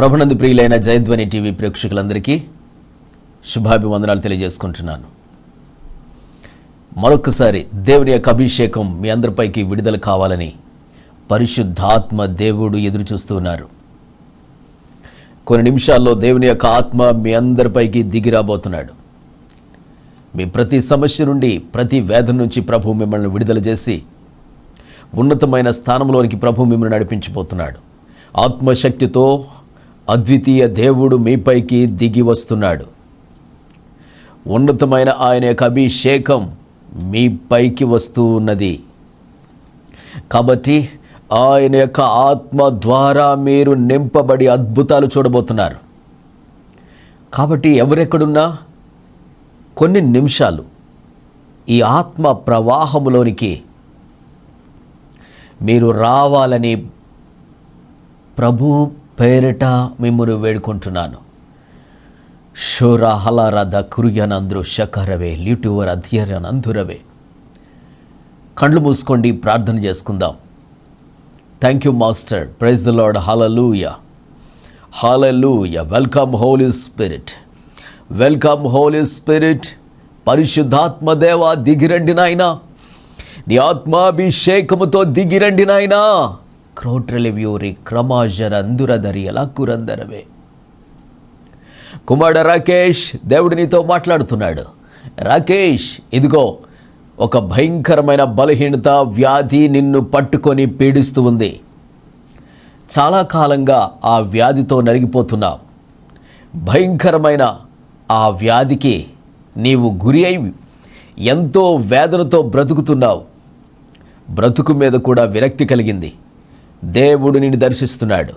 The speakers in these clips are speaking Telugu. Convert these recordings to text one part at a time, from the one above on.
ప్రభునందు ప్రియులైన జయధ్వని టీవీ ప్రేక్షకులందరికీ శుభాభివందనాలు తెలియజేసుకుంటున్నాను. మరొకసారి దేవుని యొక్క అభిషేకం మీ అందరిపైకి విడుదల కావాలని పరిశుద్ధాత్మ దేవుడు ఎదురు చూస్తున్నారు కొన్ని నిమిషాల్లో దేవుని యొక్క ఆత్మ మీ అందరిపైకి దిగిరాబోతున్నాడు మీ ప్రతి సమస్య నుండి ప్రతి వేదన నుంచి ప్రభు మిమ్మల్ని విడుదల చేసి ఉన్నతమైన స్థానంలోనికి ప్రభు మిమ్మల్ని నడిపించబోతున్నాడు. ఆత్మశక్తితో అద్వితీయ దేవుడు మీపైకి దిగి వస్తున్నాడు. ఉన్నతమైన ఆయన యొక్క అభిషేకం మీపైకి వస్తూ ఉన్నది. కాబట్టి ఆయన యొక్క ఆత్మ ద్వారా మీరు నింపబడి అద్భుతాలు చూడబోతున్నారు. కాబట్టి ఎవరెక్కడున్నా కొన్ని నిమిషాలు ఈ ఆత్మ ప్రవాహములోనికి మీరు రావాలని ప్రభు పేరిట మిమ్మును వేడుకుంటున్నాను. షోర హలారధ కురియనందు శకరవే లిటువర అధ్యయనందురవే. కండ్లు మూసుకోండి ప్రార్థన చేసుకుందాం. Thank you master praise the Lord hallelujah hallelujah welcome Holy Spirit welcome Holy Spirit పరిశుద్ధాత్మ దేవ దిగిరండి నాయనా. నీ ఆత్మాభిషేకముతో దిగిరండి నాయనా. ಕ್ರೋಟ್ರಲಿವ್ಯೂರಿ ಕ್ರಮಾಜರ ಅಂದುರದರಿಯಲ అలక్కురందరవే కుమారుడు రాకేష్ దేవుడు నీతో మాట్లాడుతున్నాడు. రాకేష్ ఇదిగో ఒక భయంకరమైన బలహీనత వ్యాధి నిన్ను పట్టుకొని పీడిస్తూ ఉంది. చాలా కాలంగా ఆ వ్యాధితో నలిగిపోతున్నావు భయంకరమైన ఆ వ్యాధికి నీవు గురి అయి ఎంతో వేదనతో బ్రతుకుతున్నావు. బ్రతుకు మీద కూడా విరక్తి కలిగింది. దేవుడు నిన్ను దర్శిస్తున్నాడు.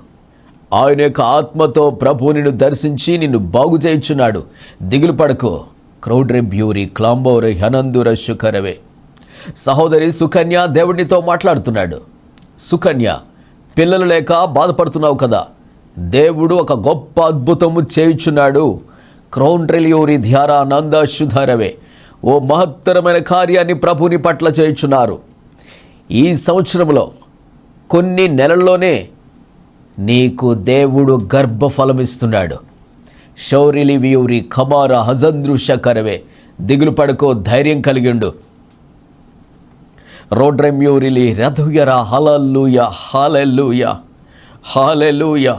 ఆయన యొక్క ఆత్మతో ప్రభు నిన్ను దర్శించి నిన్ను బాగు చేయించున్నాడు. దిగులు పడకు. క్రౌడ్రె బ్యూరి క్లాంబోర హనందుర శుకరవే. సహోదరి సుకన్య దేవుడినితో మాట్లాడుతున్నాడు. సుకన్య పిల్లలు లేక బాధపడుతున్నావు కదా. దేవుడు ఒక గొప్ప అద్భుతము చేయుచున్నాడు. క్రౌండ్రెలియోరి ధ్యారా నంద శుధరవే. ఓ మహత్తరమైన కార్యాన్ని ప్రభుని పట్ల చేయుచున్నారు. ఈ సంవత్సరంలో కొన్ని నెలల్లోనే నీకు దేవుడు గర్భఫలమిస్తున్నాడు. శౌరిలి వ్యూరి ఖమార హజంద్రుష కరవే దిగులు పడుకో ధైర్యం కలిగిండు రోడ్రమ్యూరిలి రథుయర హలల్లుయ హాలెల్లుయ హాలెల్లుయ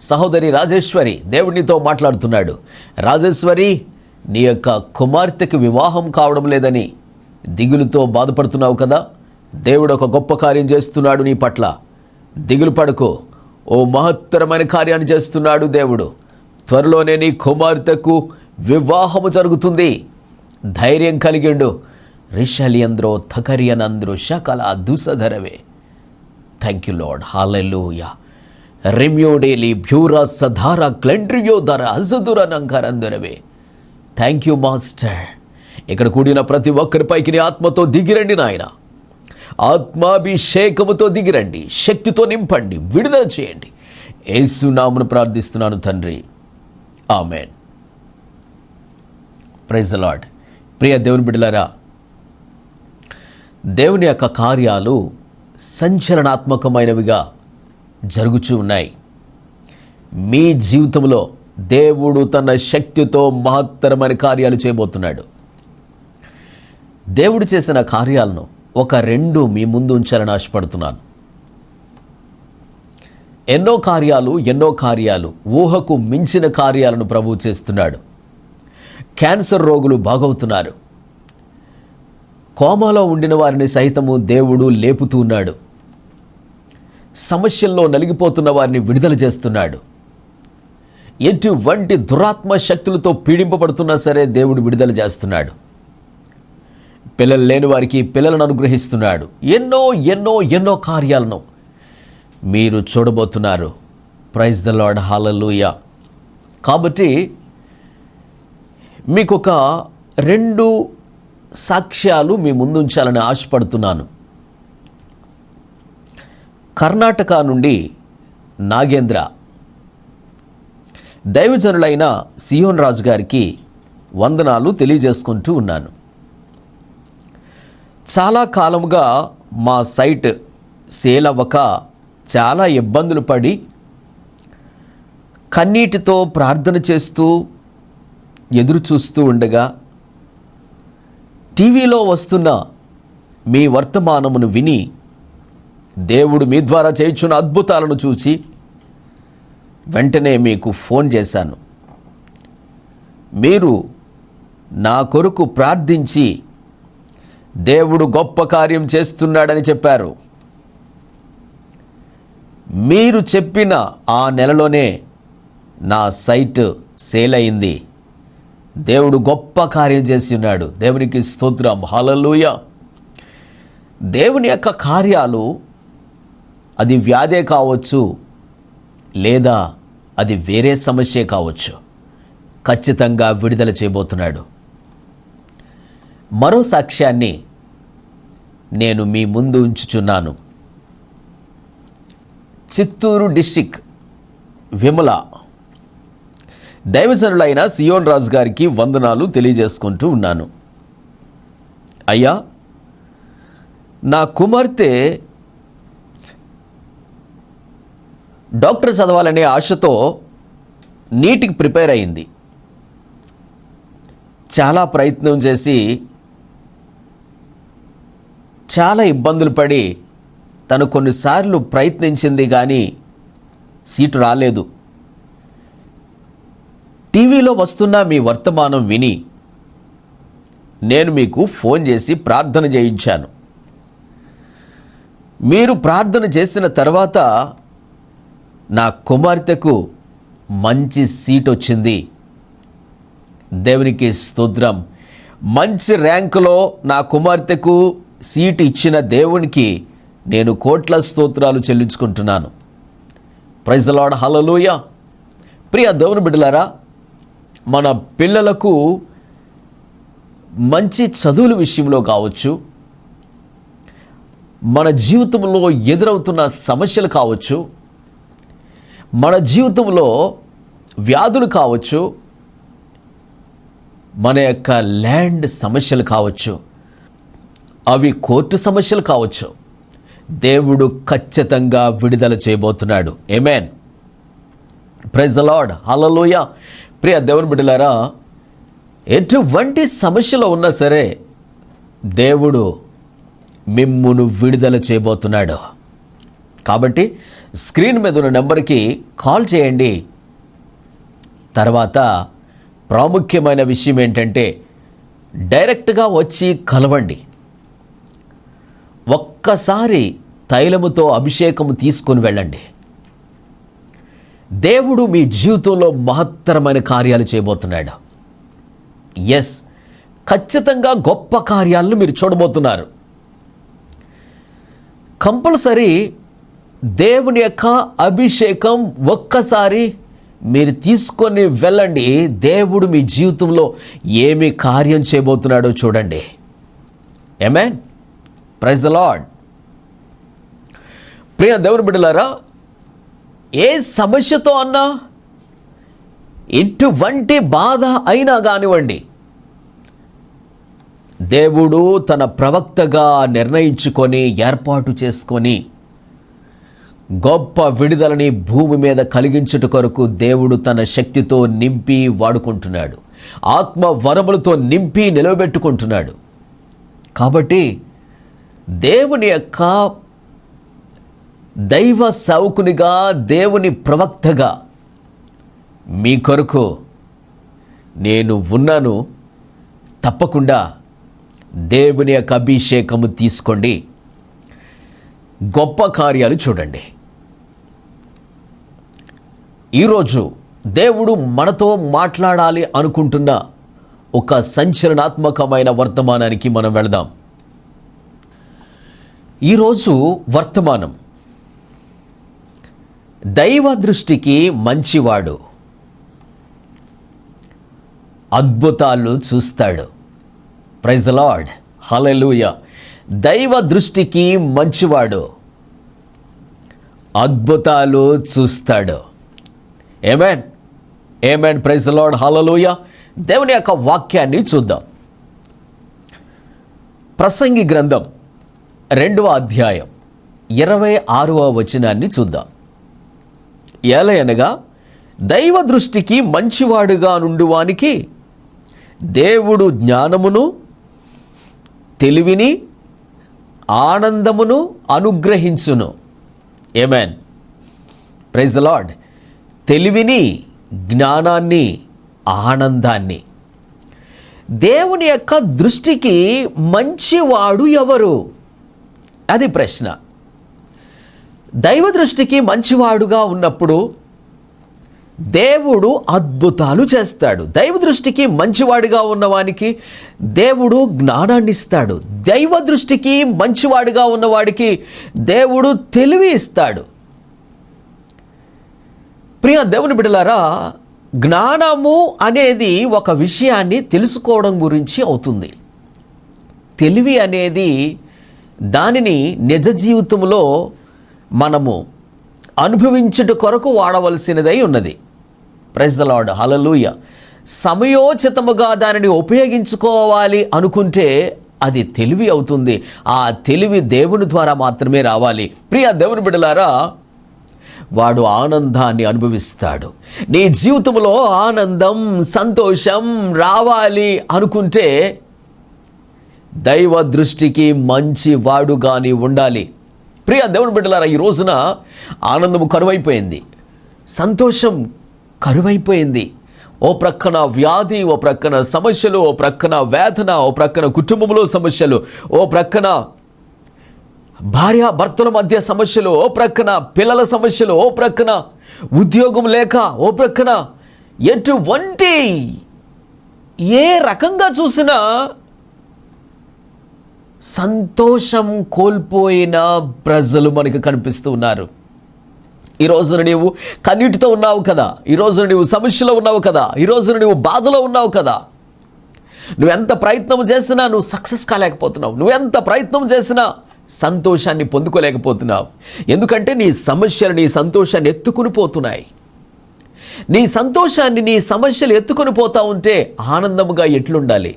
సహోదరి రాజేశ్వరి దేవుడినితో మాట్లాడుతున్నాడు. రాజేశ్వరి నీ యొక్క కుమార్తెకి వివాహం కావడం లేదని దిగులుతో బాధపడుతున్నావు కదా? దేవుడు ఒక గొప్ప కార్యం చేస్తున్నాడు నీ పట్ల. దిగులు పడుకో. ఓ మహత్తరమైన కార్యాన్ని చేస్తున్నాడు దేవుడు. త్వరలోనే నీ కుమార్తెకు వివాహము జరుగుతుంది. ధైర్యం కలిగిండు. రిషలియంద్రో థకరియనంద్రో శకల దుసధరవే. థ్యాంక్ యూ లార్డ్ హాలెలూయ రిమ్యోడేలి భ్యూరా సధార క్లెండ్రియో ధర అజదుర నంకరందురవే థ్యాంక్ యూ మాస్టర్ ఇక్కడ కూడిన ప్రతి ఒక్కరిపైకి నీ ఆత్మతో దిగిరండి నాయన. ఆత్మాభిషేకముతో దిగిరండి శక్తితో నింపండి విడుదల చేయండి. ఏసునామును ప్రార్థిస్తున్నాను తండ్రి. ఆమెన్. ప్రైజ్ ద లాడ్ ప్రియ దేవుని బిడ్డలారా దేవుని యొక్క కార్యాలు సంచలనాత్మకమైనవిగా జరుగుచూ ఉన్నాయి. మీ జీవితంలో దేవుడు తన శక్తితో మహత్తరమైన కార్యాలు చేయబోతున్నాడు. దేవుడు చేసిన కార్యాలను ఒక రెండు మీ ముందు ఉంచాలని ఆశపడుతున్నాను. ఎన్నో కార్యాలు ఎన్నో కార్యాలు ఊహకు మించిన కార్యాలను ప్రభు చేస్తున్నాడు. క్యాన్సర్ రోగులు బాగవుతున్నారు. కోమాలో ఉండిన వారిని సైతము దేవుడు లేపుతూ ఉన్నాడు. సమస్యల్లో నలిగిపోతున్న వారిని విడుదల చేస్తున్నాడు. ఎటువంటి దురాత్మ శక్తులతో పీడింపబడుతున్నా సరే దేవుడు విడుదల చేస్తున్నాడు. పిల్లలు లేని వారికి పిల్లలను అనుగ్రహిస్తున్నాడు. ఎన్నో ఎన్నో ఎన్నో కార్యాలను మీరు చూడబోతున్నారు. ప్రైజ్ ద లార్డ్ హాలూయ కాబట్టి మీకు ఒక రెండు సాక్ష్యాలు మీ ముందుంచాలని ఆశపడుతున్నాను. కర్ణాటక నుండి నాగేంద్ర. దైవజనులైన సియోన్ రాజు గారికి వందనాలు తెలియజేసుకుంటూ ఉన్నాను. చాలా కాలముగా మా సైట్ సేల్ అవ్వక చాలా ఇబ్బందులు పడి కన్నీటితో ప్రార్థన చేస్తూ ఎదురు చూస్తూ ఉండగా టీవీలో వస్తున్న మీ వర్తమానమును విని దేవుడు మీ ద్వారా చేయించిన అద్భుతాలను చూసి వెంటనే మీకు ఫోన్ చేశాను. మీరు నా కొరకు ప్రార్థించి దేవుడు గొప్ప కార్యం చేస్తున్నాడని చెప్పారు. మీరు చెప్పిన ఆ నెలలోనే నా సైట్ సేల్ అయింది. దేవుడు గొప్ప కార్యం చేసి ఉన్నాడు. దేవునికి స్తోత్రం. హలలుయ దేవుని యొక్క కార్యాలు అది వ్యాధే కావచ్చు లేదా అది వేరే సమస్యే కావచ్చు. ఖచ్చితంగా విడుదల చేయబోతున్నాడు. మరో సాక్ష్యాన్ని నేను మీ ముందు ఉంచుచున్నాను. చిత్తూరు డిస్టిక్ విమల. దైవజనులైన సియోన్ రాజు గారికి వందనాలు తెలియజేసుకుంటూ ఉన్నాను. అయ్యా నా కుమార్తె డాక్టర్ చదవాలనే ఆశతో నీటికి ప్రిపేర్ అయింది. చాలా ప్రయత్నం చేసి చాలా ఇబ్బందులు పడి తను కొన్నిసార్లు ప్రయత్నించింది కానీ సీటు రాలేదు. టీవీలో వస్తున్న మీ వర్తమానం విని నేను మీకు ఫోన్ చేసి ప్రార్థన చేయించాను. మీరు ప్రార్థన చేసిన తర్వాత నా కుమార్తెకు మంచి సీట్ వచ్చింది. దేవునికి స్తోత్రం. మంచి ర్యాంకులో నా కుమార్తెకు సీటు ఇచ్చిన దేవునికి నేను కోట్ల స్తోత్రాలు చెల్లించుకుంటున్నాను. ప్రైజ్ లాడ్ హలలోయ ప్రియ దేవుని బిడ్డలారా మన పిల్లలకు మంచి చదువుల విషయంలో కావచ్చు మన జీవితంలో ఎదురవుతున్న సమస్యలు కావచ్చు మన జీవితంలో వ్యాధులు కావచ్చు మన యొక్క ల్యాండ్ సమస్యలు కావచ్చు అవి కోర్టు సమస్యలు కావచ్చు. దేవుడు ఖచ్చితంగా విడుదల చేయబోతున్నాడు. ఏమేన్ ప్రైజ్ ద లార్డ్ హలలోయ ప్రియ దేవుని బిడ్డలారా ఎటువంటి సమస్యలో ఉన్నా సరే దేవుడు మిమ్మును విడుదల చేయబోతున్నాడు. కాబట్టి స్క్రీన్ మీద ఉన్న నెంబర్కి కాల్ చేయండి. తర్వాత ప్రాముఖ్యమైన విషయం ఏంటంటే డైరెక్ట్గా వచ్చి కలవండి. ఒక్కసారి తైలముతో అభిషేకము తీసుకొని వెళ్ళండి. దేవుడు మీ జీవితంలో మహత్తరమైన కార్యాలు చేయబోతున్నాడు. ఎస్ ఖచ్చితంగా గొప్ప కార్యాలను మీరు చూడబోతున్నారు. కంపల్సరీ దేవుని యొక్క అభిషేకం ఒక్కసారి మీరు తీసుకొని వెళ్ళండి. దేవుడు మీ జీవితంలో ఏమి కార్యం చేయబోతున్నాడో చూడండి. ఏమేన్ ప్రైజ్ ద లాడ్ ప్రియ దేవుని బిడ్డలారా ఏ సమస్యతో అన్నా ఎటువంటి బాధ అయినా కానివ్వండి దేవుడు తన ప్రవక్తగా నిర్ణయించుకొని ఏర్పాటు చేసుకొని గొప్ప విడుదలని భూమి మీద కలిగించుట కొరకు దేవుడు తన శక్తితో నింపి వాడుకుంటున్నాడు. ఆత్మ వరములతో నింపి నిలవబెట్టుకుంటున్నాడు. కాబట్టి దేవుని యొక్క దైవ సౌకునిగా దేవుని ప్రవక్తగా మీ కొరకు నేను ఉన్నాను. తప్పకుండా దేవుని యొక్క అభిషేకము తీసుకోండి. గొప్ప కార్యాలు చూడండి. ఈరోజు దేవుడు మనతో మాట్లాడాలి అనుకుంటున్న ఒక సంచలనాత్మకమైన వర్తమానానికి మనం వెళదాం. ఈరోజు వర్తమానం. దైవ దృష్టికి మంచివాడు అద్భుతాలు చూస్తాడు. ప్రైజ్ లార్డ్ హలెలూయ దైవ దృష్టికి మంచివాడు అద్భుతాలు చూస్తాడు. Amen amen praise Lord hallelujah దేవుని యొక్క వాక్యాన్ని చూద్దాం. ప్రసంగి గ్రంథం రెండవ అధ్యాయం ఇరవై ఆరవ వచనాన్ని చూద్దాం. ఏలయనగా దైవ దృష్టికి మంచివాడుగా నుండువానికి దేవుడు జ్ఞానమును తెలివిని ఆనందమును అనుగ్రహించును. ఏమెన్ ప్రైజ్ ద లార్డ్ తెలివిని జ్ఞానాన్ని ఆనందాన్ని. దేవుని యొక్క దృష్టికి మంచివాడు ఎవరు? అది ప్రశ్న. దైవ దృష్టికి మంచివాడుగా ఉన్నప్పుడు దేవుడు అద్భుతాలు చేస్తాడు. దైవ దృష్టికి మంచివాడిగా ఉన్నవానికి దేవుడు జ్ఞానాన్ని ఇస్తాడు. దైవ దృష్టికి మంచివాడిగా ఉన్నవాడికి దేవుడు తెలివి ఇస్తాడు. ప్రియ దేవుని బిడ్డలారా జ్ఞానము అనేది ఒక విషయాన్ని తెలుసుకోవడం గురించి అవుతుంది. తెలివి అనేది దానిని నిజ జీవితంలో మనము అనుభవించుట కొరకు వాడవలసినదై ఉన్నది. ప్రెస్ ద లాడ్ హలలుయ సమయోచితముగా దానిని ఉపయోగించుకోవాలి అనుకుంటే అది తెలివి అవుతుంది. ఆ తెలివి దేవుని ద్వారా మాత్రమే రావాలి. ప్రియ దేవుని బిడలారా వాడు ఆనందాన్ని అనుభవిస్తాడు. నీ జీవితంలో ఆనందం సంతోషం రావాలి అనుకుంటే దైవ దృష్టికి మంచి వాడుగాని ఉండాలి. ప్రియ దేవుని బిడ్డలారా ఈ రోజున ఆనందము కరువైపోయింది. సంతోషం కరువైపోయింది. ఓ ప్రక్కన వ్యాధి ఓ ప్రక్కన సమస్యలు ఓ ప్రక్కన వేదన ఓ ప్రక్కన కుటుంబంలో సమస్యలు ఓ ప్రక్కన భార్య భర్తల మధ్య సమస్యలు ఓ ప్రక్కన పిల్లల సమస్యలు ఓ ప్రక్కన ఉద్యోగం లేక ఓ ప్రక్కన ఎటువంటి ఏ రకంగా చూసినా సంతోషం కోల్పోయిన ప్రజలు మనకు కనిపిస్తూ ఉన్నారు. ఈ రోజున నీవు కన్నీటితో ఉన్నావు కదా. ఈ రోజున నీవు సమస్యలో ఉన్నావు కదా. ఈ రోజున బాధలో ఉన్నావు కదా. నువ్వు ఎంత ప్రయత్నం చేసినా నువ్వు సక్సెస్ కాలేకపోతున్నావు. నువ్వు ఎంత ప్రయత్నం చేసినా సంతోషాన్ని పొందుకోలేకపోతున్నావు. ఎందుకంటే నీ సమస్యలు నీ సంతోషాన్ని ఎత్తుకుని పోతున్నాయి. నీ సంతోషాన్ని నీ సమస్యలు ఎత్తుకొని పోతా ఉంటే ఆనందముగా ఎట్లుండాలి?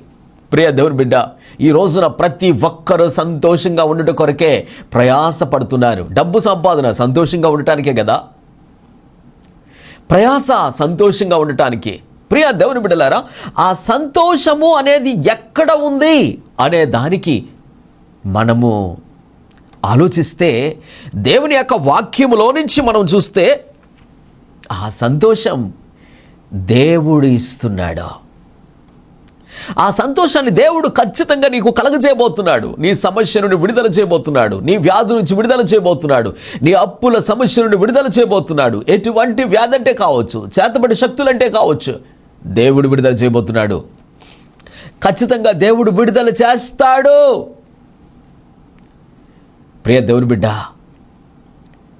ప్రియ దేవుని బిడ్డ ఈ రోజున ప్రతి ఒక్కరూ సంతోషంగా ఉండటం కొరకే ప్రయాసపడుతున్నారు. డబ్బు సంపాదన సంతోషంగా ఉండటానికే కదా? ప్రయాస సంతోషంగా ఉండటానికి. ప్రియ దేవుని బిడ్డలారా ఆ సంతోషము అనేది ఎక్కడ ఉంది అనే దానికి మనము ఆలోచిస్తే దేవుని యొక్క వాక్యములో నుంచి మనం చూస్తే ఆ సంతోషం దేవుడు ఇస్తున్నాడు? ఆ సంతోషాన్ని దేవుడు ఖచ్చితంగా నీకు కలగజేయబోతున్నాడు. నీ సమస్య నుండి విడుదల చేయబోతున్నాడు. నీ వ్యాధి నుంచి విడుదల చేయబోతున్నాడు. నీ అప్పుల సమస్య నుండి విడుదల చేయబోతున్నాడు. ఎటువంటి వ్యాధి అంటే కావచ్చు చేతబడి శక్తులంటే కావచ్చు దేవుడు విడుదల చేయబోతున్నాడు. ఖచ్చితంగా దేవుడు విడుదల చేస్తాడు. ప్రియ దేవుని బిడ్డ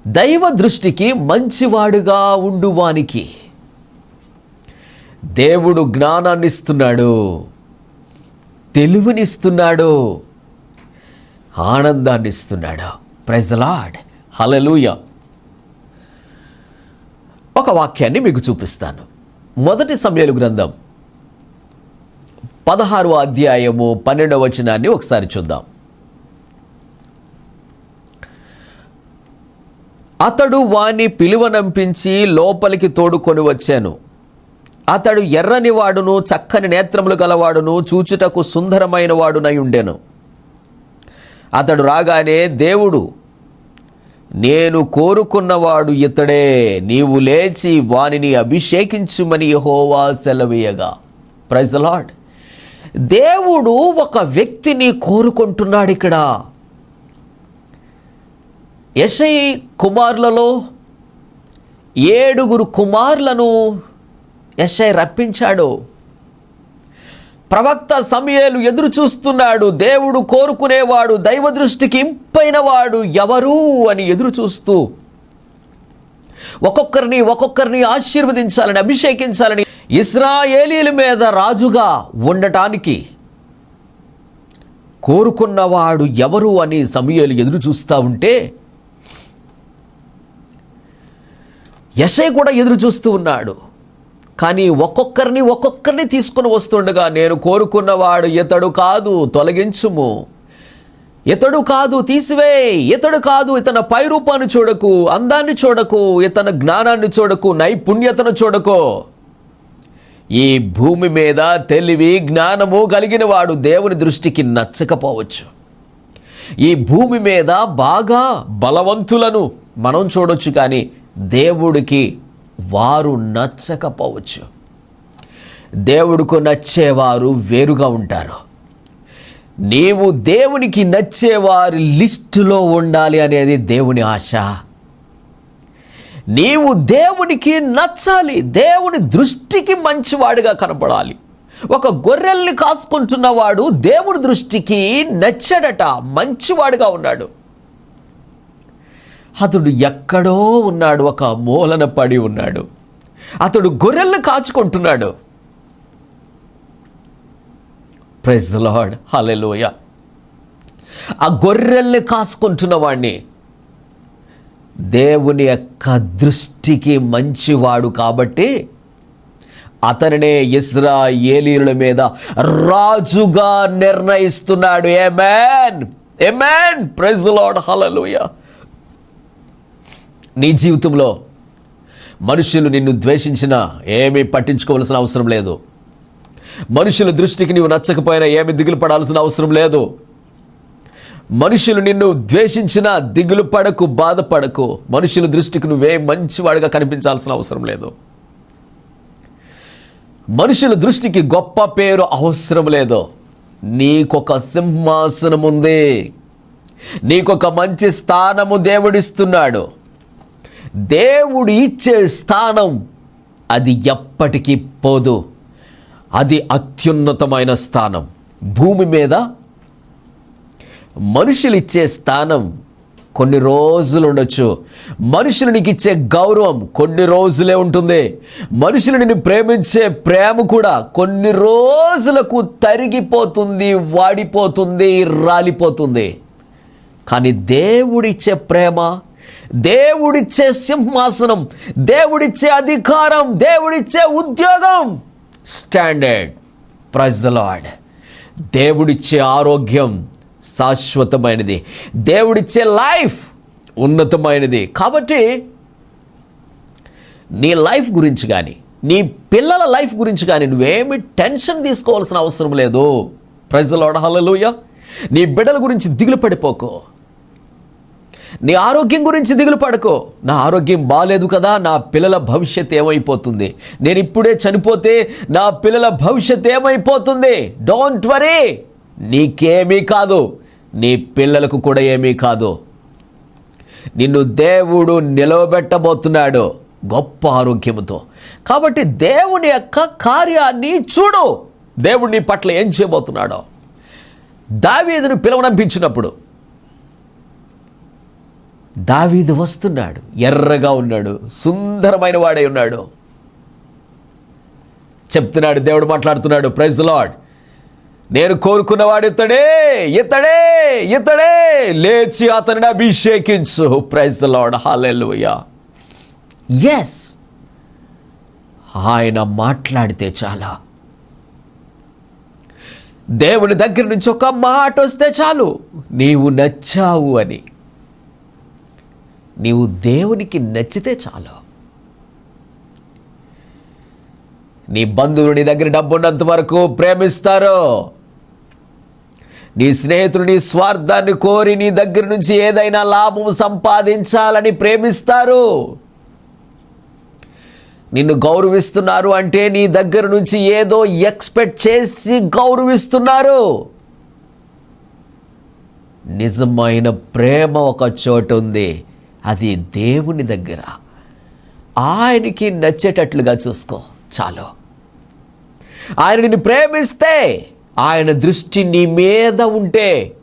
దైవ దృష్టికి మంచివాడుగా ఉండువానికి దేవుడు జ్ఞానాన్ని ఇస్తున్నాడు. తెలివినిస్తున్నాడు. ఆనందాన్ని ఇస్తున్నాడు ప్రైజ్ ద లాడ్ హలలుయ ఒక వాక్యాన్ని మీకు చూపిస్తాను. మొదటి సమయాలు గ్రంథం పదహారవ అధ్యాయము పన్నెండవ వచనాన్ని ఒకసారి చూద్దాం. అతడు వాని పిలువనంపించి లోపలికి తోడుకొని వచ్చాను. అతడు ఎర్రని వాడును చక్కని నేత్రములు గలవాడును చూచుటకు సుందరమైన వాడునై ఉండెను. అతడు రాగానే దేవుడు నేను కోరుకున్నవాడు ఇతడే నీవు లేచి వానిని అభిషేకించుమని హోవా సెలవీయగా. ప్రైజ్ ద దేవుడు ఒక వ్యక్తిని కోరుకుంటున్నాడు ఇక్కడ. యశై కుమారులలో ఏడుగురు కుమారులను యశై రప్పించాడు. ప్రవక్త సమయాలు ఎదురు చూస్తున్నాడు దేవుడు కోరుకునేవాడు దైవ దృష్టికి ఇంపైన వాడు ఎవరు అని ఎదురు చూస్తూ ఒక్కొక్కరిని ఒక్కొక్కరిని ఆశీర్వదించాలని అభిషేకించాలని ఇస్రాయేలీల మీద రాజుగా ఉండటానికి కోరుకున్నవాడు ఎవరు అని సమయాలు ఎదురు చూస్తూ ఉంటే యశయ్ కూడా ఎదురు చూస్తూ ఉన్నాడు. కానీ ఒక్కొక్కరిని ఒక్కొక్కరిని తీసుకుని వస్తుండగా నేను కోరుకున్నవాడు ఇతడు కాదు తొలగించుము. ఇతడు కాదు తీసివే. ఇతడు కాదు ఇతని పైరూపాన్ని చూడకు అందాన్ని చూడకు ఇతని జ్ఞానాన్ని చూడకు నైపుణ్యతను చూడకు. ఈ భూమి మీద తెలివి జ్ఞానము కలిగిన వాడు దేవుని దృష్టికి నచ్చకపోవచ్చు. ఈ భూమి మీద బాగా బలవంతులను మనం చూడొచ్చు కానీ దేవుడికి వారు నచ్చకపోవచ్చు. దేవుడికి నచ్చేవారు వేరుగా ఉంటారు. నీవు దేవునికి నచ్చేవారి లిస్టులో ఉండాలి అనేది దేవుని ఆశ. నీవు దేవునికి నచ్చాలి దేవుని దృష్టికి మంచివాడిగా కనపడాలి. ఒక గొర్రెల్ని కాసుకుంటున్నవాడు దేవుని దృష్టికి నచ్చడట మంచివాడుగా ఉన్నాడు. అతడు ఎక్కడో ఉన్నాడు ఒక మూలన పడి ఉన్నాడు. అతడు గొర్రెలను కాచుకుంటున్నాడు. ప్రెజ్ లార్డ్ హలెలోయ ఆ గొర్రెల్ని కాసుకుంటున్న వాడిని దేవుని యొక్క దృష్టికి మంచివాడు కాబట్టి అతనినే ఇస్రాయేలీల మీద రాజుగా నిర్ణయిస్తున్నాడు. Amen amen praise Lord hallelujah నీ జీవితంలో మనుషులు నిన్ను ద్వేషించినా ఏమీ పట్టించుకోవాల్సిన అవసరం లేదు. మనుషుల దృష్టికి నీవు నచ్చకపోయినా ఏమి దిగులు పడాల్సిన అవసరం లేదు. మనుషులు నిన్ను ద్వేషించినా దిగులు పడకు బాధపడకు. మనుషుల దృష్టికి నువ్వే మంచివాడిగా కనిపించాల్సిన అవసరం లేదు. మనుషుల దృష్టికి గొప్ప పేరు అవసరం లేదు. నీకొక సింహాసనం ఉంది నీకొక మంచి స్థానము దేవుడిస్తున్నాడు. దేవుడు ఇచ్చే స్థానం అది ఎప్పటికీ పోదు. అది అత్యున్నతమైన స్థానం. భూమి మీద మనుషులు ఇచ్చే స్థానం కొన్ని రోజులు ఉండొచ్చు. మనుషులు నీకు ఇచ్చే గౌరవం కొన్ని రోజులే ఉంటుంది. మనుషులు నిన్ను ప్రేమించే ప్రేమ కూడా కొన్ని రోజులకు తరిగిపోతుంది వాడిపోతుంది రాలిపోతుంది. కానీ దేవుడిచ్చే ప్రేమ దేవుడిచ్చే సింహాసనం దేవుడిచ్చే అధికారం దేవుడిచ్చే ఉద్యోగం. స్టాండర్డ్. ప్రైజ్ ద లార్డ్ దేవుడిచ్చే ఆరోగ్యం శాశ్వతమైనది. దేవుడిచ్చే లైఫ్ ఉన్నతమైనది. కాబట్టి నీ లైఫ్ గురించి కానీ నీ పిల్లల లైఫ్ గురించి కానీ నువ్వేమి టెన్షన్ తీసుకోవాల్సిన అవసరం లేదు. ప్రజలు హల్లెలూయ నీ బిడ్డల గురించి దిగులు పడిపోకు. నీ ఆరోగ్యం గురించి దిగులు పడుకో. నా ఆరోగ్యం బాగాలేదు కదా నా పిల్లల భవిష్యత్ ఏమైపోతుంది? నేను ఇప్పుడే చనిపోతే నా పిల్లల భవిష్యత్ ఏమైపోతుంది? డోంట్ వరీ నీకేమీ కాదు. నీ పిల్లలకు కూడా ఏమీ కాదు. నిన్ను దేవుడు నిలవబెట్టబోతున్నాడు గొప్ప ఆరోగ్యముతో. కాబట్టి దేవుని యొక్క కార్యాన్ని చూడు. దేవుడు నీ పట్ల ఏం చేయబోతున్నాడో. దావీదును పిలవనంపించినప్పుడు దావీదు వస్తున్నాడు. ఎర్రగా ఉన్నాడు. సుందరమైన వాడై ఉన్నాడు. చెప్తున్నాడు దేవుడు మాట్లాడుతున్నాడు ప్రైజ్ లార్డ్ నేను కోరుకున్నవాడు ఇతడే ఇతడే ఇతడే. లేచి అతనిని అభిషేకించు. Praise the Lord hallelujah yes ఆయన మాట్లాడితే చాలా. దేవుని దగ్గర నుంచి ఒక మాట వస్తే చాలు. నీవు నచ్చావు అని. నీవు దేవునికి నచ్చితే చాలు. నీ బంధువులు నీ దగ్గర డబ్బు ఉన్నంత వరకు ప్రేమిస్తారు. నీ స్నేహితులు నీ స్వార్థాన్ని కోరి నీ దగ్గర నుంచి ఏదైనా లాభం సంపాదించాలని ప్రేమిస్తారు. నిన్ను గౌరవిస్తున్నారు అంటే నీ దగ్గర నుంచి ఏదో ఎక్స్పెక్ట్ చేసి గౌరవిస్తున్నారు. నిజమైన ప్రేమ ఒక చోటు ఉంది. అది దేవుని దగ్గర. ఆయనకి నచ్చేటట్లుగా చూసుకో. చాలు. ఆయన నిన్ను ప్రేమిస్తే ఆయన దృష్టి నీ మీద ఉంటే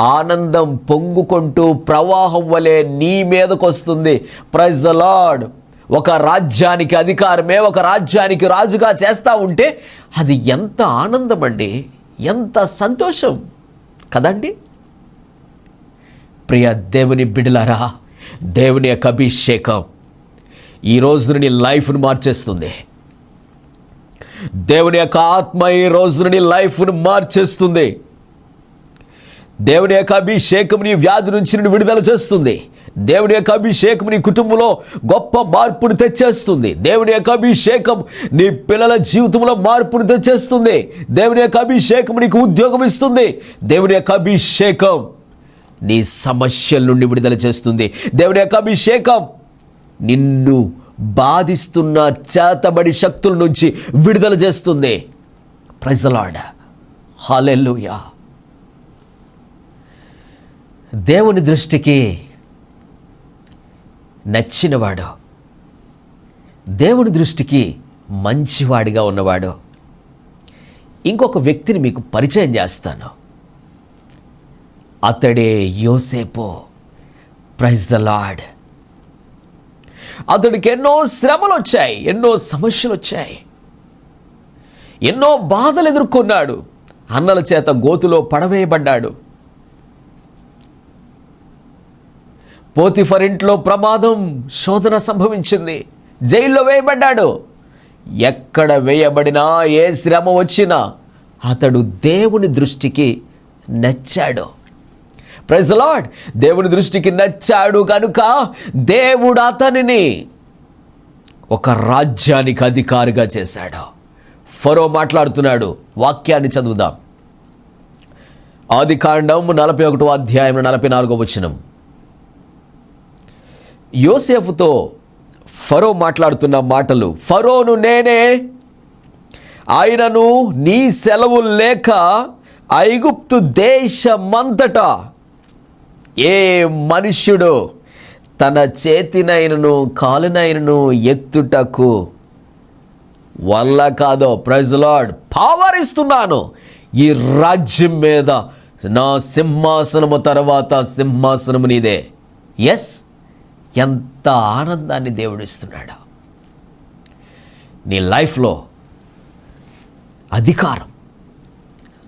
ఆనందం పొంగుకుంటూ ప్రవాహం వలె నీ మీదకు వస్తుంది ప్రైజ్ ద లార్డ్ ఒక రాజ్యానికి అధికారమే ఒక రాజ్యానికి రాజుగా చేస్తూ ఉంటే అది ఎంత ఆనందం అండి ఎంత సంతోషం. కదండి? ప్రియ దేవుని బిడలరా దేవుని యొక్క అభిషేకం ఈ నీ లైఫ్ను మార్చేస్తుంది. దేవుని యొక్క ఆత్మ ఈ రోజు నీ లైఫ్ను మార్చేస్తుంది. దేవుని యొక్క అభిషేకం నీ వ్యాధి నుంచి నేను విడుదల చేస్తుంది. దేవుని యొక్క అభిషేకం నీ కుటుంబంలో గొప్ప మార్పును తెచ్చేస్తుంది. దేవుని యొక్క అభిషేకం నీ పిల్లల జీవితంలో మార్పును తెచ్చేస్తుంది. దేవుని యొక్క అభిషేకం నీకు ఉద్యోగం ఇస్తుంది. దేవుని యొక్క అభిషేకం నీ సమస్యల నుండి విడుదల చేస్తుంది. దేవుని యొక్క అభిషేకం నిన్ను బాధిస్తున్న చేతబడి శక్తుల నుంచి విడుదల చేస్తుంది. ప్రజలాడ హాలెల్లుయా దేవుని దృష్టికి నచ్చినవాడు దేవుని దృష్టికి మంచివాడిగా ఉన్నవాడు. ఇంకొక వ్యక్తిని మీకు పరిచయం చేస్తాను. అతడే యోసేపు. ప్రైజ్ ద లాడ్ అతడికి ఎన్నో శ్రమలు వచ్చాయి ఎన్నో సమస్యలు వచ్చాయి. ఎన్నో బాధలు ఎదుర్కొన్నాడు. అన్నల చేత గోతులో పడవేయబడ్డాడు. పోతిఫర్ ఇంట్లో ప్రమాదం శోధన సంభవించింది. జైల్లో వేయబడ్డాడు. ఎక్కడ వేయబడినా ఏ శ్రమ వచ్చినా అతడు దేవుని దృష్టికి నచ్చాడు. ప్రైజ్ లార్డ్ దేవుని దృష్టికి నచ్చాడు కనుక దేవుడు అతనిని ఒక రాజ్యానికి అధికారిగా చేశాడు. ఫరో మాట్లాడుతున్నాడు. వాక్యాన్ని చదువుదాం. ఆది కాండం నలభై ఒకటో అధ్యాయం నలభై నాలుగో వచనం. యోసేఫ్తో ఫరో మాట్లాడుతున్న మాటలు ఫరోను నేనే ఆయనను నీ సెలవు లేక ఐగుప్తు దేశమంతటా ఏ మనుష్యుడు తన చేతినైనను కాలునైనను ఎత్తుటకు వల్ల కాదో ప్రజలాడ్ పవర్ ఇస్తున్నాను. ఈ రాజ్యం మీద నా సింహాసనము తర్వాత సింహాసనము నీదే. ఎస్ ఎంత ఆనందాన్ని దేవుడు ఇస్తున్నాడు. నీ లైఫ్లో అధికారం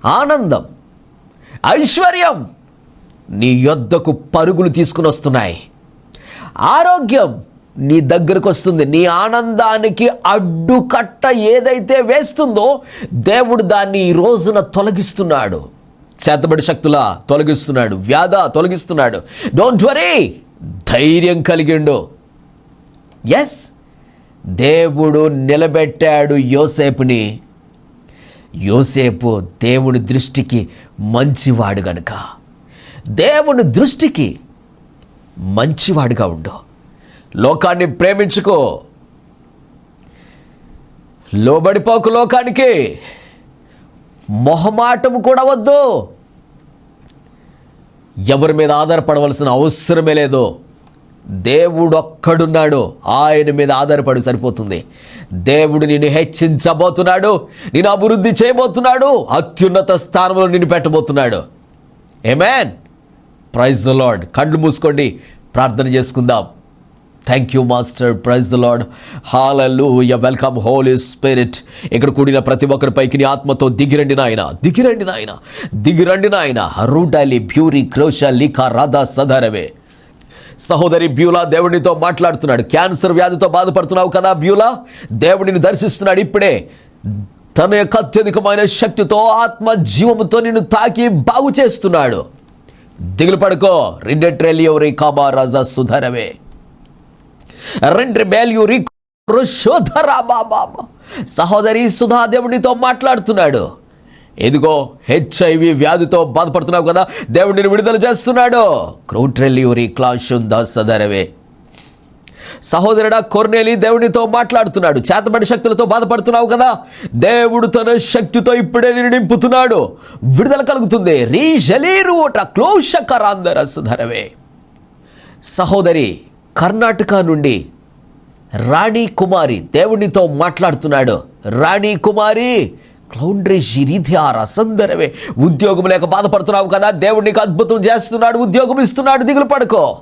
ఆనందం ఐశ్వర్యం నీ యొద్దకు పరుగులు తీసుకుని వస్తున్నాయి. ఆరోగ్యం నీ దగ్గరకు వస్తుంది. నీ ఆనందానికి అడ్డుకట్ట ఏదైతే వేస్తుందో దేవుడు దాన్ని ఈ రోజున తొలగిస్తున్నాడు. చేతబడి శక్తుల తొలగిస్తున్నాడు. వ్యాధ తొలగిస్తున్నాడు. డోంట్ వరీ ధైర్యం కలిగిండు. ఎస్ దేవుడు నిలబెట్టాడు యోసేపుని. యోసేపు దేవుని దృష్టికి మంచివాడు గనుక. దేవుని దృష్టికి మంచివాడుగా ఉండు. లోకాన్ని ప్రేమించుకో. లోబడిపోకు లోకానికి. మొహమాటము కూడా వద్దు. ఎవరి మీద ఆధారపడవలసిన అవసరమే లేదు. దేవుడు ఒక్కడున్నాడు ఆయన మీద ఆధారపడి సరిపోతుంది. దేవుడు నిన్ను హెచ్చించబోతున్నాడు. నేను అభివృద్ధి చేయబోతున్నాడు. అత్యున్నత స్థానంలో నిన్ను పెట్టబోతున్నాడు. ఏమేన్ ప్రైజ్ ద లార్డ్ కళ్ళు మూసుకోండి. ప్రార్థన చేసుకుందాం. Thank you master praise the Lord య వెల్కమ్ హోలీ స్పిరిట్ ఇక్కడ కూడిన ప్రతి ఒక్కరిపైకి నీ ఆత్మతో దిగిరండి నాయన. దిగిరండి నాయన. దిగిరండి నాయన. రూడాలి బ్యూరీ క్రోష లిఖా రాధా సదరవే. సహోదరి బ్యూలా దేవుడినితో మాట్లాడుతున్నాడు. క్యాన్సర్ వ్యాధితో బాధపడుతున్నావు కదా బ్యూలా? దేవుడిని దర్శిస్తున్నాడు ఇప్పుడే. తన యొక్క అత్యధికమైన శక్తితో ఆత్మ జీవముతో నిన్ను తాకి బాగు చేస్తున్నాడు. దిగులు పడుకో. రిండెట్రెలియో రికాబా రాజా సుధరవే. రెండు బేల్యు రుషోధరా బాబా. సహోదరి సుధా దేవుడితో మాట్లాడుతున్నాడు. ఎదిగో హెచ్ఐవి వ్యాధితో బాధపడుతున్నావు కదా దేవుడిని విడుదల చేస్తున్నాడు. క్రౌట్రెల్యూరి క్లాషుందా సదరవే సహోదరుడా కొర్నేలి దేవునితో మాట్లాడుతున్నాడు. చేతబడి శక్తులతో బాధపడుతున్నావు కదా? దేవుడు తన శక్తితో ఇప్పుడే నేను నింపుతున్నాడు. విడుదల కలుగుతుంది. రీ జలీరు క్లోషకరాందర సుధరవే. సహోదరి కర్ణాటక నుండి రాణి కుమారి దేవునితో మాట్లాడుతున్నాడు. రాణి కుమారి క్లౌండ్రీ జిరిధ్యార సందరవే. ఉద్యోగం లేక బాధపడుతున్నావు కదా? దేవుడు నీకు అద్భుతం చేస్తున్నాడు ఉద్యోగం ఇస్తున్నాడు. దిగులు పడుకో.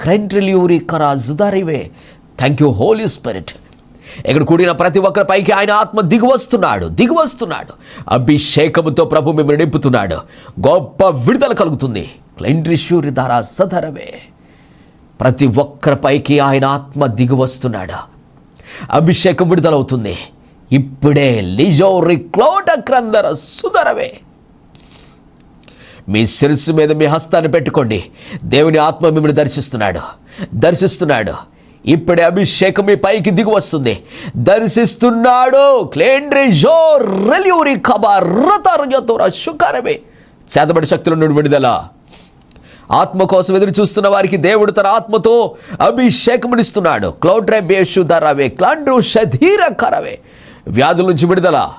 క్రైంట్రిల్యూరి కరా జుదారివే థ్యాంక్ యూ హోలీ స్పిరిట్ ఇక్కడ కూడిన ప్రతి ఒక్కరి పైకి ఆయన ఆత్మ దిగువస్తున్నాడు దిగువస్తున్నాడు. అభిషేకముతో ప్రభు మిమ్మల్ని నింపుతున్నాడు. గొప్ప విడుదల కలుగుతుంది. క్లైంట్రిష్యూరి ధారా సధరవే ప్రతి ఒక్కరిపైకి ఆయన ఆత్మ దిగువస్తున్నాడు. అభిషేకం విడుదలవుతుంది. ఇప్పుడే లిజో క్లోట క్రందర సుధరవే మీ శిరస్సు మీద మీ హస్తాన్ని పెట్టుకోండి. దేవుని ఆత్మ మిమ్మల్ని దర్శిస్తున్నాడు. దర్శిస్తున్నాడు. ఇప్పుడే అభిషేకం మీ పైకి దిగి వస్తుంది. దర్శిస్తున్నాడు. క్లేండ్రి జో రెల్యూరి ఖబర్ రతరుజతోర శుకారమే. చేతబడి శక్తుల నుండి విడుదల. ఆత్మ కోసం ఎదురు చూస్తున్న వారికి దేవుడు తన ఆత్మతో అభిషేకమునిస్తున్నాడు క్లౌడ్రే బేషు ధరవే. క్లాండ్రు షధీర కరవే. వ్యాధుల నుంచి విడుదల.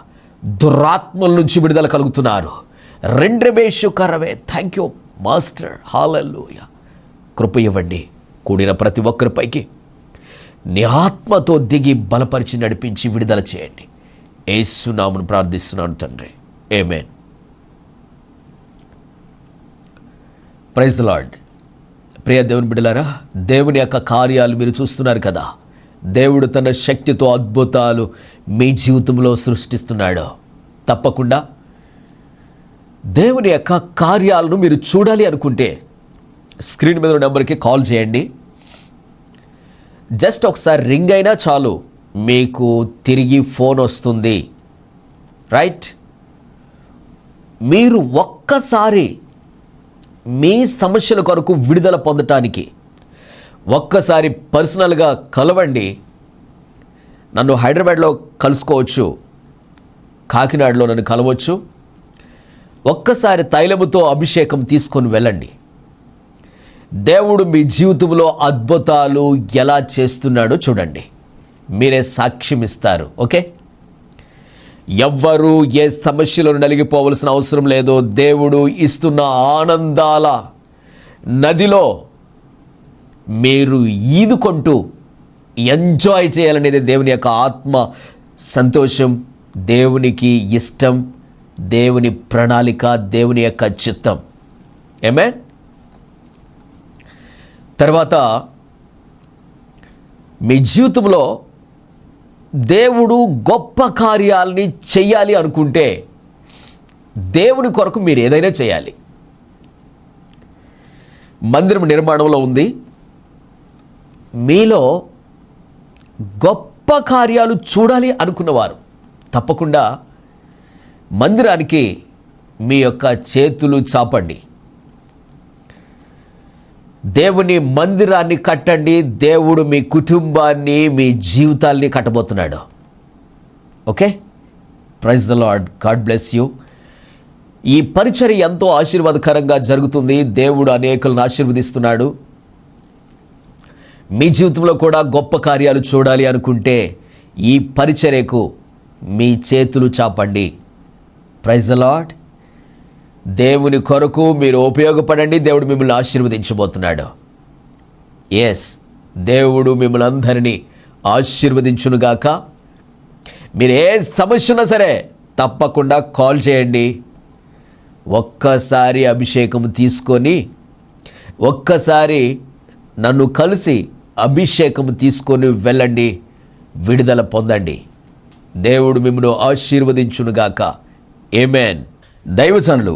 దురాత్మల నుంచి విడుదల కలుగుతున్నారు. రెండ్రె బేషు థ్యాంక్ యూ మాస్టర్ హాలూయ కృప ఇవ్వండి. కూడిన ప్రతి ఒక్కరిపైకి నీ ఆత్మతో దిగి బలపరిచి నడిపించి విడుదల చేయండి. ఏసునామును ప్రార్థిస్తున్నాను తండ్రి. ఏమేన్ ప్రైజ్ ద లార్డ్ ప్రియ దేవుని బిడ్డలారా దేవుని యొక్క కార్యాలు మీరు చూస్తున్నారు కదా. దేవుడు తన శక్తితో అద్భుతాలు మీ జీవితంలో సృష్టిస్తున్నాడు. తప్పకుండా దేవుని యొక్క కార్యాలను మీరు చూడాలి అనుకుంటే స్క్రీన్ మీద నెంబర్కి కాల్ చేయండి. జస్ట్ ఒకసారి రింగ్ అయినా చాలు మీకు తిరిగి ఫోన్ వస్తుంది. రైట్? మీరు ఒక్కసారి మీ సమస్యల కొరకు విడుదల పొందటానికి ఒక్కసారి పర్సనల్గా కలవండి. నన్ను హైదరాబాద్లో కలుసుకోవచ్చు. కాకినాడలో నన్ను కలవచ్చు. ఒక్కసారి తైలముతో అభిషేకం తీసుకొని వెళ్ళండి. దేవుడు మీ జీవితంలో అద్భుతాలు ఎలా చేస్తున్నాడో చూడండి. మీరే సాక్ష్యం ఇస్తారు ఓకే? ఎవ్వరూ ఏ సమస్యలను నలిగిపోవలసిన అవసరం లేదో. దేవుడు ఇస్తున్న ఆనందాల నదిలో మీరు ఈదుకుంటూ ఎంజాయ్ చేయాలనేది దేవుని యొక్క ఆత్మ సంతోషం దేవునికి ఇష్టం దేవుని ప్రణాళిక దేవుని యొక్క చిత్తం. ఏమే తర్వాత మీ జీవితంలో దేవుడు గొప్ప కార్యాలని చెయ్యాలి అనుకుంటే దేవుని కొరకు మీరు ఏదైనా చేయాలి మందిరం నిర్మాణంలో ఉంది. మీలో గొప్ప కార్యాలు చూడాలి అనుకున్నవారు. తప్పకుండా మందిరానికి మీ యొక్క చేతులు చాపండి. దేవుని మందిరాన్ని కట్టండి దేవుడు మీ కుటుంబాన్ని మీ జీవితాల్ని కట్టబోతున్నాడు. Okay? Praise the Lord God bless you ఈ పరిచర్య ఎంతో ఆశీర్వాదకరంగా జరుగుతుంది. దేవుడు అనేకులను ఆశీర్వదిస్తున్నాడు. మీ జీవితంలో కూడా గొప్ప కార్యాలు చూడాలి అనుకుంటే ఈ పరిచర్యకు మీ చేతులు చాపండి. ప్రైజ్ ద లార్డ్ దేవుని కొరకు మీరు ఉపయోగపడండి. దేవుడు మిమ్మల్ని ఆశీర్వదించబోతున్నాడు. ఎస్ దేవుడు మిమ్మల్ని అందరినీ ఆశీర్వదించునుగాక మీరు ఏ సమస్య ఉన్నా సరే తప్పకుండా కాల్ చేయండి. ఒక్కసారి అభిషేకం తీసుకొని ఒక్కసారి నన్ను కలిసి అభిషేకం తీసుకొని వెళ్ళండి. విడుదల పొందండి. దేవుడు మిమ్మల్ని ఆశీర్వదించునుగాక ఏమేన్ దైవజనులు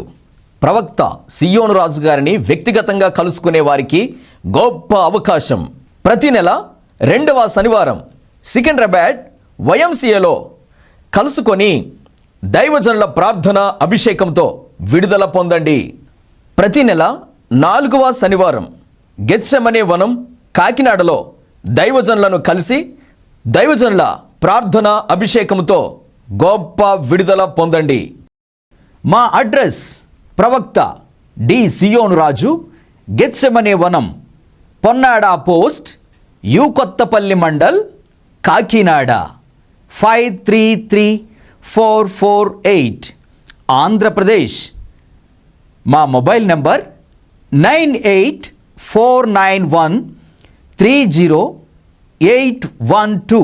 ప్రవక్త సియోను రాజు గారిని వ్యక్తిగతంగా కలుసుకునే వారికి గొప్ప అవకాశం. ప్రతి నెల రెండవ శనివారం సికింద్రాబాద్ వైఎంసీఏలో కలుసుకొని దైవజనుల ప్రార్థన అభిషేకంతో విడుదల పొందండి. ప్రతి నెల నాలుగవ శనివారం గెచ్చమనే వనం కాకినాడలో దైవజనులను కలిసి దైవజనుల ప్రార్థన అభిషేకంతో గొప్ప విడుదల పొందండి. మా అడ్రస్ ప్రవక్త డి సియోను రాజు గెత్సెమనే వనం Ponnada post U Kothapalli mandal Kakinada five three three four four eight Andhra Pradesh. మా mobile number nine eight four nine one three zero eight one two.